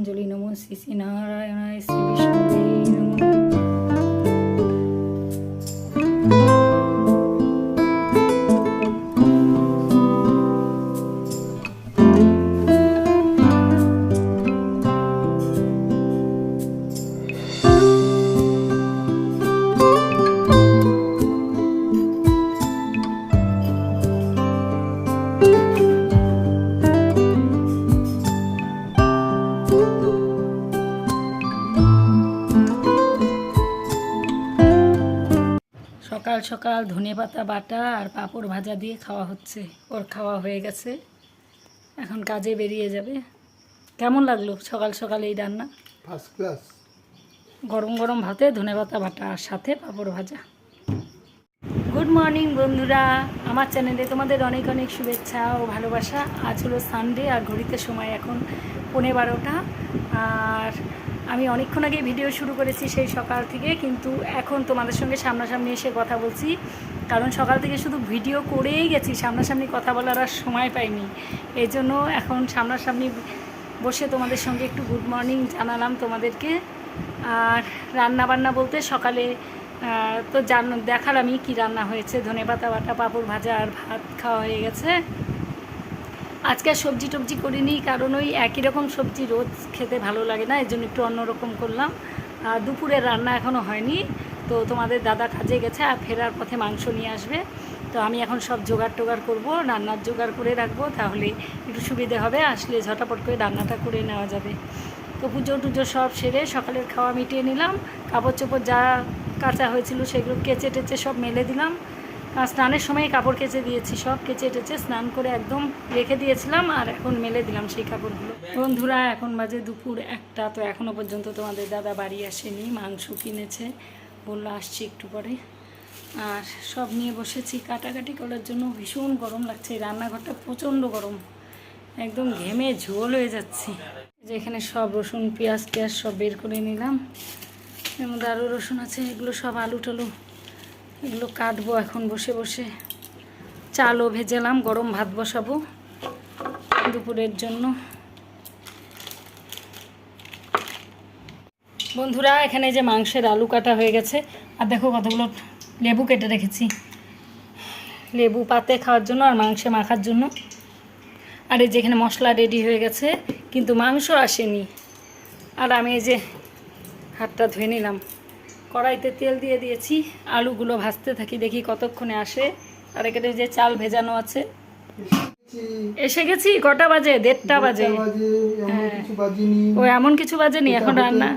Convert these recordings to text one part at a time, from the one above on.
పతంజలి నమో శ్రీ శ్రీ నారాయణ সকাল সকাল ধনে পাতা বাটা আর পাঁপড় ভাজা দিয়ে খাওয়া হচ্ছে। ওর খাওয়া হয়ে গেছে। এখন কাজে বেরিয়ে যাবে। কেমন লাগল সকাল সকাল এই রান্না? ফার্স্ট ক্লাস গরম গরম ভাতে ধনে পাতা বাটা আর সাথে পাঁপড় ভাজা। গুড মর্নিং বন্ধুরা। আমার চ্যানেলে তোমাদের অনেক অনেক শুভেচ্ছা ও ভালোবাসা। আজ হলো সানডে আর ঘড়িতে সময় এখন পৌনে বারোটা। আর আমি অনেকক্ষণ আগে ভিডিও শুরু করেছি সেই সকাল থেকে, কিন্তু এখন তোমাদের সঙ্গে সামনাসামনি এসে কথা বলছি। কারণ সকাল থেকে শুধু ভিডিও করেই গেছি, সামনাসামনি কথা বলার আর সময় পাইনি। এই জন্য এখন সামনাসামনি বসে তোমাদের সঙ্গে একটু গুড মর্নিং জানালাম তোমাদেরকে। আর রান্না বান্না বলতে সকালে তো জান, দেখালামই কি রান্না হয়েছে। ধনে পাতা বাটা, পাঁপড় ভাজা আর ভাত খাওয়া হয়ে গেছে। আজকে আর সবজি টবজি করিনি, কারণ ওই একই রকম সবজি রোজ খেতে ভালো লাগে না এই জন্য একটু অন্যরকম করলাম। আর দুপুরের রান্না এখনও হয়নি, তো তোমাদের দাদা কাজে গেছে, আর ফেরার পথে মাংস নিয়ে আসবে। তো আমি এখন সব জোগাড় টোগাড় করব, রান্নার জোগাড় করে রাখব, তাহলে একটু সুবিধে হবে, আসলে ঝটাপট করে রান্নাটা করে নেওয়া যাবে। তো পুজো টুজো সব সেরে সকালের খাওয়া মিটিয়ে নিলাম, কাপড় চোপড় যা কাঁচা হয়েছিল সেগুলো কেচে টেচে সব মেলে দিলাম। স্নানের সময় কাপড় কেচে দিয়েছি, সব কেচে টেচে স্নান করে একদম রেখে দিয়েছিলাম আর এখন মেলে দিলাম সেই কাপড়গুলো। বন্ধুরা, এখন বাজে দুপুর একটা, তো এখনও পর্যন্ত তোমাদের দাদা বাড়ি আসেনি, মাংস কিনেছে, বলল আসছি একটু পরে। আর সব নিয়ে বসেছি, কাটাকাটি করার জন্য ভীষণ গরম লাগছে, এই রান্নাঘরটা প্রচণ্ড গরম, একদম ঘেমে ঝোল হয়ে যাচ্ছি। যে এখানে সব রসুন, পেঁয়াজ, টেয়াজ সব বের করে নিলাম, এর মধ্যে আরও রসুন আছে, এগুলো সব আলু টালু এগুলো কাটবো এখন বসে বসে। চালও ভেজেলাম, গরম ভাত বসাবো দুপুরের জন্য। বন্ধুরা, এখানে যে মাংসের আলু কাটা হয়ে গেছে, আর দেখো কতগুলো লেবু কেটে রেখেছি। লেবু পাতে খাওয়ার জন্য আর মাংসে মাখার জন্য। আর এই যেখানে মশলা রেডি হয়ে গেছে, কিন্তু মাংস আসেনি। আর আমি এই যে হাতটা ধুয়ে নিলাম। কড়াইতে তেল দিয়ে দিয়েছি আলুগুলো ভাজতে থাকি দেখি কতক্ষণে আসে। আর এখানে যে চাল ভেজানো আছে। এসে গেছি কটা বাজে? দেড়টা বাজে। হ্যাঁ। ও এমন কিছু বাজেনি? এখন রান্না?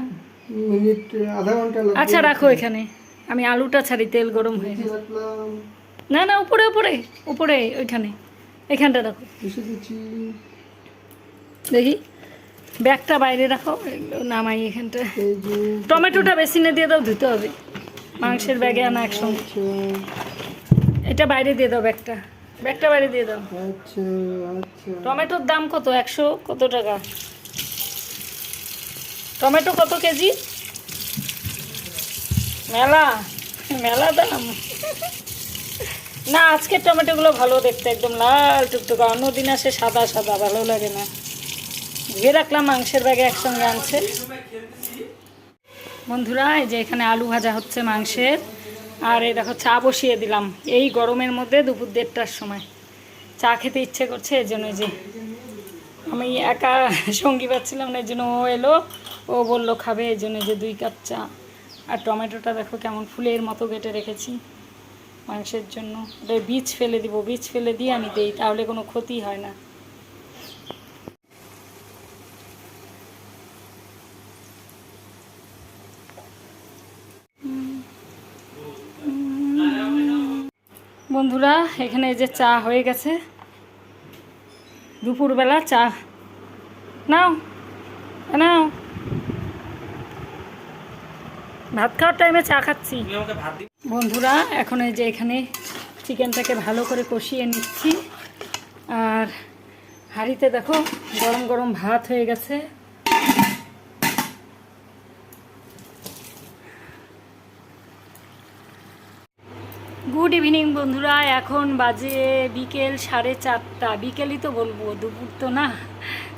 আচ্ছা রাখো এখানে। আমি আলুটা ছাড়ি তেল গরম হয়ে গেছে। না না উপরে উপরে উপরে ওইখানে। এখানটা রাখো। গেছি। দেখি। ব্যাগটা বাইরে রাখো, নামাই এখানটা। টমেটোটা বেসিনে দিয়ে দাও, ধুতে হবে। মাংসের ব্যাগে আনা একসঙ্গে। এটা বাইরে দিয়ে দাও ব্যাগটা। ব্যাগটা বাইরে দিয়ে দাও। টমেটোর দাম কত? একশো কত টাকা? টমেটো কত কেজি? মেলা মেলা দাম। না, আজকের টমেটোগুলো ভালো দেখতে, একদম লাল টুকটুকা। অন্য দিন আসে সাদা সাদা, ভালো লাগে না। ধুয়ে রাখলাম মাংসের ব্যাগে একসঙ্গে আনছে। বন্ধুরা, এই যে এখানে আলু ভাজা হচ্ছে মাংসের। আর এই দেখো চা বসিয়ে দিলাম এই গরমের মধ্যে দুপুর দেড়টার সময়। চা খেতে ইচ্ছে করছে এই জন্য যে আমি একা সঙ্গী পাচ্ছিলাম না এই জন্য ও এলো। ও বলল, খাবে এই জন্য যে দুই কাপ চা। আর টমেটোটা দেখো কেমন ফুলের মতো কেটে রেখেছি মাংসের জন্য। বীজ ফেলে দিব, বীজ ফেলে দিয়ে আমি দিই, তাহলে কোনো ক্ষতি হয় না। বন্ধুরা এখানে এই যে চা হয়ে গেছে। দুপুরবেলা চা। নাও নাও। ভাত খাওয়ার টাইমে চা খাচ্ছি। বন্ধুরা এখন এই যে এখানে চিকেনটাকে ভালো করে কষিয়ে নিচ্ছি। আর হাঁড়িতে দেখো গরম গরম ভাত হয়ে গেছে। গুড ইভিনিং বন্ধুরা। এখন বাজে বিকেল সাড়ে চারটা। বিকেলই তো বলব, দুপুর তো না।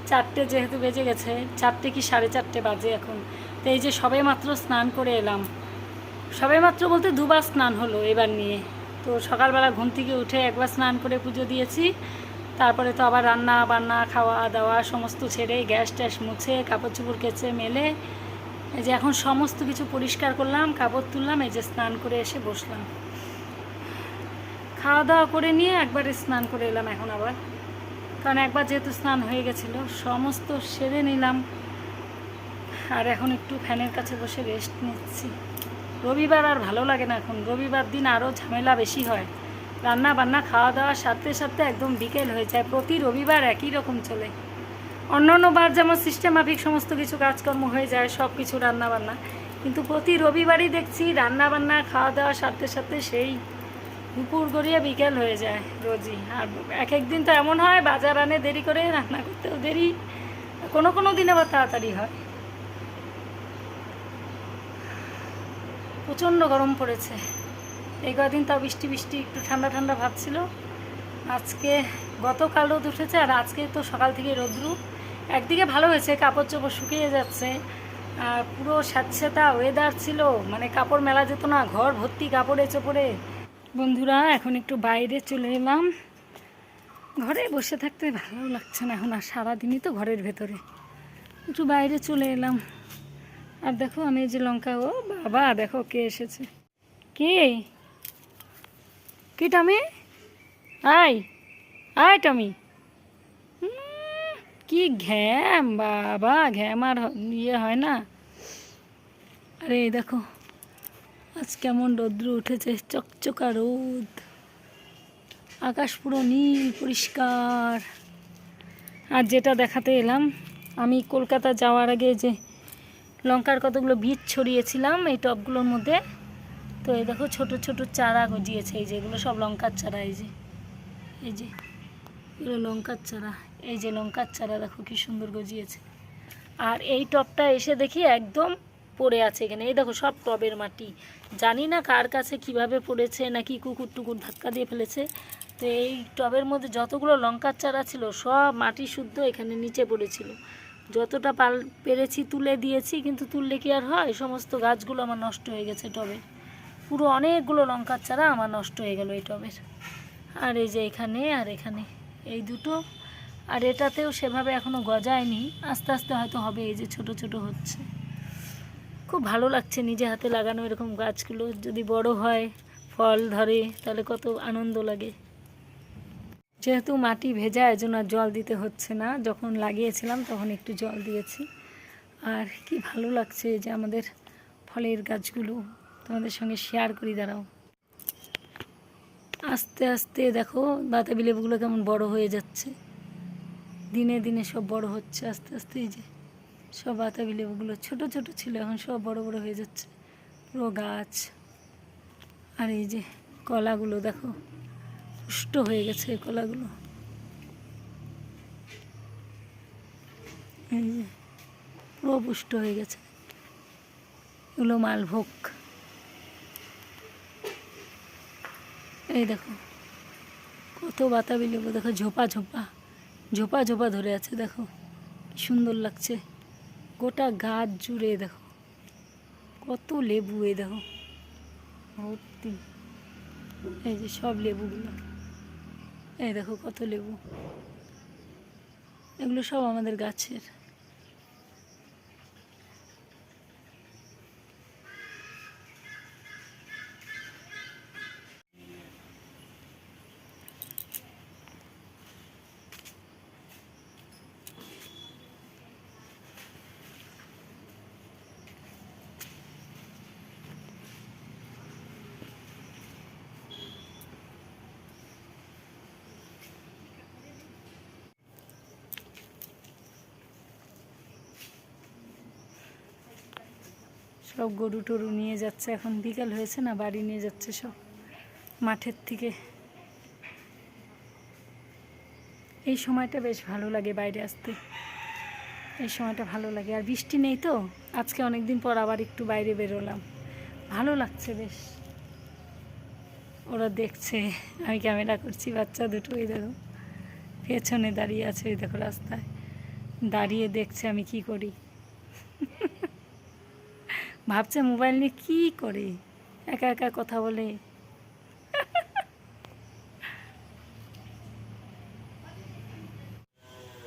চারটে যেহেতু বেজে গেছে, চারটে কি সাড়ে চারটে বাজে এখন? তো এই যে সবে মাত্র স্নান করে এলাম। সবে মাত্র বলতে দুবার স্নান হলো এবার নিয়ে। তো সকালবেলা ঘুম থেকে উঠে একবার স্নান করে পুজো দিয়েছি। তারপরে তো আবার রান্না, বান্না, খাওয়া দাওয়া সমস্ত ছেড়ে গ্যাস ট্যাস মুছে, কাপড় চোপড় কেচে, মেলে। এই যে এখন সমস্ত কিছু পরিষ্কার করলাম, কাপড় তুললাম, এই যে স্নান করে এসে বসলাম। খাওয়া দাওয়া করে নিয়ে একবারে স্নান করে এলাম এখন আবার। কারণ একবার যেহেতু স্নান হয়ে গেছিল, সমস্ত সেরে নিলাম। আর এখন একটু ফ্যানের কাছে বসে রেস্ট নিচ্ছি। রবিবার আর ভালো লাগে না এখন। রবিবার দিন আরও ঝামেলা বেশি হয়। রান্না বান্না খাওয়া দাওয়ার সাথে সাথে একদম বিকেল হয়ে যায়। প্রতি রবিবার একই রকম চলে। অন্য বার যেমন সিস্টেমাফিক সমস্ত কিছু কাজকর্ম হয়ে যায় সব কিছু রান্নাবান্না। কিন্তু প্রতি রবিবারই দেখছি রান্না বান্না খাওয়া দাওয়ার সাথে সাথে সেই দুপুর গড়িয়ে বিকেল হয়ে যায় রোজই। আর এক এক দিন তো এমন হয়, বাজার আনে দেরি করে, রান্না করতেও দেরি। কোনো কোনো দিন আবার তাড়াতাড়ি হয়। প্রচণ্ড গরম পড়েছে। এই কদিন তাও বৃষ্টি বৃষ্টি, একটু ঠান্ডা ঠান্ডা ভাব ছিল। আজকে গতকাল রোদ উঠেছে, আর আজকে তো সকাল থেকে রোদ্রু। একদিকে ভালো হয়েছে, কাপড় চোপড় শুকিয়ে যাচ্ছে, আর পুরো স্যাঁতস্যাঁতা ওয়েদার ছিল মানে কাপড় মেলা যেত না, ঘর ভর্তি কাপড়ে চোপড়ে। বন্ধুরা, এখন একটু বাইরে চলে এলাম। ঘরে বসে থাকতে ভালো লাগছে না এখন, আর সারাদিনই তো ঘরের ভেতরে। একটু বাইরে চলে এলাম। আর দেখো, আমি যে লঙ্কা, ও বাবা, দেখো কে এসেছে। কে? কি টমি? আয় আয় টমি। কি ঘ্যাম, বাবা, ঘ্যাম আর ইয়ে হয় না। আরে, দেখো। আজ কেমন রৌদ্র উঠেছে, চকচকা রোদ। আকাশ পুরো নীল, পরিষ্কার। আর যেটা দেখাতে এলাম, আমি কলকাতা যাওয়ার আগে যে লঙ্কার কতগুলো বীজ ছড়িয়েছিলাম, এই টবগুলোর মধ্যে, তো এই দেখো ছোট ছোট চারা গজিয়েছে, এই যে এগুলো সব লঙ্কার চারা, এই যে এই যে, এগুলো লঙ্কার চারা, এই যে লঙ্কার চারা দেখো কি সুন্দর গজিয়েছে। আর এই টবটা এসে দেখি একদম পড়ে আছে এখানে। এই দেখো সব টবের মাটি। জানি না কার কাছে কীভাবে পড়েছে, নাকি কুকুর টুকুর ধাক্কা দিয়ে ফেলেছে। তো এই টবের মধ্যে যতগুলো লঙ্কার চারা ছিল, সব মাটি শুদ্ধ এখানে নিচে পড়েছিল। যতটা পাল, পেরেছি তুলে দিয়েছি, কিন্তু তুললে কি আর হয়? সমস্ত গাছগুলো আমার নষ্ট হয়ে গেছে টবে পুরো অনেকগুলো লঙ্কার চারা আমার নষ্ট হয়ে গেল এই টবের। আর এই যে এখানে আর এখানে এই দুটো। আর এটাতেও সেভাবে এখনও গজায়নি। আস্তে আস্তে হয়তো হবে, এই যে ছোট ছোট হচ্ছে। খুব ভালো লাগছে নিজে হাতে লাগানো এরকম গাছগুলো। যদি বড় হয় ফল ধরে, তাহলে কত আনন্দ লাগে। যেহেতু মাটি ভেজা, এজন্য আর জল দিতে হচ্ছে না। যখন লাগিয়েছিলাম, তখন একটু জল দিয়েছি। আর কি ভালো লাগছে যে আমাদের ফলের গাছগুলো তোমাদের সঙ্গে শেয়ার করি, দাঁড়াও। আস্তে আস্তে দেখো, বাতাবি লেবুগুলো কেমন বড় হয়ে যাচ্ছে। দিনে দিনে সব বড় হচ্ছে, আস্তে আস্তে এই যে। সব বাতাবি লেবুগুলো ছোট ছোট ছিল, এখন সব বড় বড় হয়ে যাচ্ছে। পুরো গাছ। আর এই যে কলাগুলো দেখো, পুষ্ট হয়ে গেছে এই কলাগুলো। এই যে পুরো পুষ্ট হয়ে গেছে। এগুলো মালভোগ। এই দেখো, কত বাতাবি লেবু দেখো ঝোপা ঝোপা ঝোপা ঝোপা ধরে আছে, দেখো। সুন্দর লাগছে। গোটা গাছ জুড়ে দেখো। কত লেবু এ দেখো। ভর্তি। এই যে সব লেবুগুলো। এই দেখো কত লেবু। এগুলো সব আমাদের গাছের। সব গরু টরু নিয়ে যাচ্ছে। এখন বিকাল হয়েছে না, বাড়ি নিয়ে যাচ্ছে সব মাঠের থেকে। এই সময়টা বেশ ভালো লাগে বাইরে আসতে। এই সময়টা ভালো লাগে। আর বৃষ্টি নেই তো, আজকে অনেক দিন পর আবার একটু বাইরে বেরোলাম। ভালো লাগছে বেশ। ওরা দেখছে, আমি ক্যামেরা করছি, বাচ্চা দুটো ওই দেখো। পেছনে দাঁড়িয়ে আছে ওই দেখো রাস্তায়। দাঁড়িয়ে দেখছে আমি কি করি। ভাবছে মোবাইল নিয়ে কি করে? একা একা কথা বলে।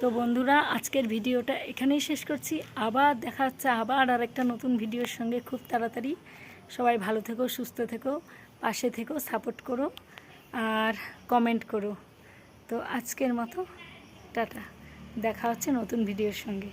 তো বন্ধুরা, আজকের ভিডিওটা এখানেই শেষ করছি। আবার দেখা হচ্ছে আবার আর একটা নতুন ভিডিওর সঙ্গে খুব তাড়াতাড়ি। সবাই ভালো থেকো, সুস্থ থেকো, পাশে থেকো, সাপোর্ট করো আর কমেন্ট করো। তো আজকের মতো, টাটা। দেখা হচ্ছে নতুন ভিডিওর সঙ্গে।